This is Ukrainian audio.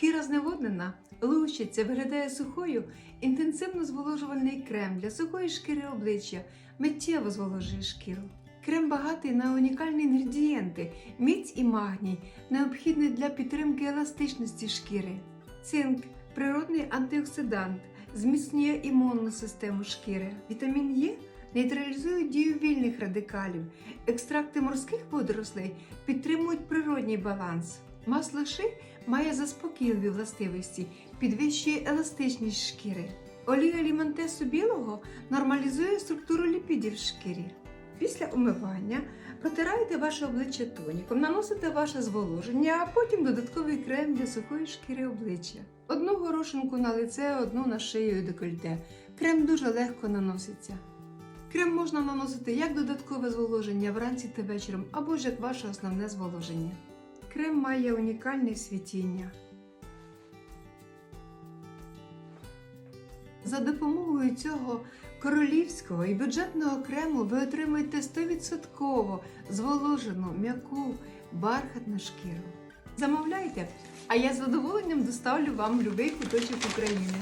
Шкіра зневоднена, лущиться, виглядає сухою, інтенсивно зволожувальний крем для сухої шкіри обличчя миттєво зволожує шкіру. Крем багатий на унікальні інгредієнти, міць і магній, необхідний для підтримки еластичності шкіри. Цинк природний антиоксидант, зміцнює імунну систему шкіри. Вітамін Е нейтралізує дію вільних радикалів. Екстракти морських водорослей підтримують природній баланс. Масло ши має заспокійливі властивості, підвищує еластичність шкіри. Олія лімантесу білого нормалізує структуру ліпідів в шкірі. Після умивання протирайте ваше обличчя тоніком, наносите ваше зволоження, а потім додатковий крем для сухої шкіри обличчя. Одну горошинку на лице, одну на шию і декольте. Крем дуже легко наноситься. Крем можна наносити як додаткове зволоження вранці та вечором, або ж як ваше основне зволоження. Крем має унікальне світіння. За допомогою цього королівського і бюджетного крему ви отримаєте 100% зволожену, м'яку, бархатну шкіру. Замовляйте, а я з задоволенням доставлю вам в будь-який куточок України.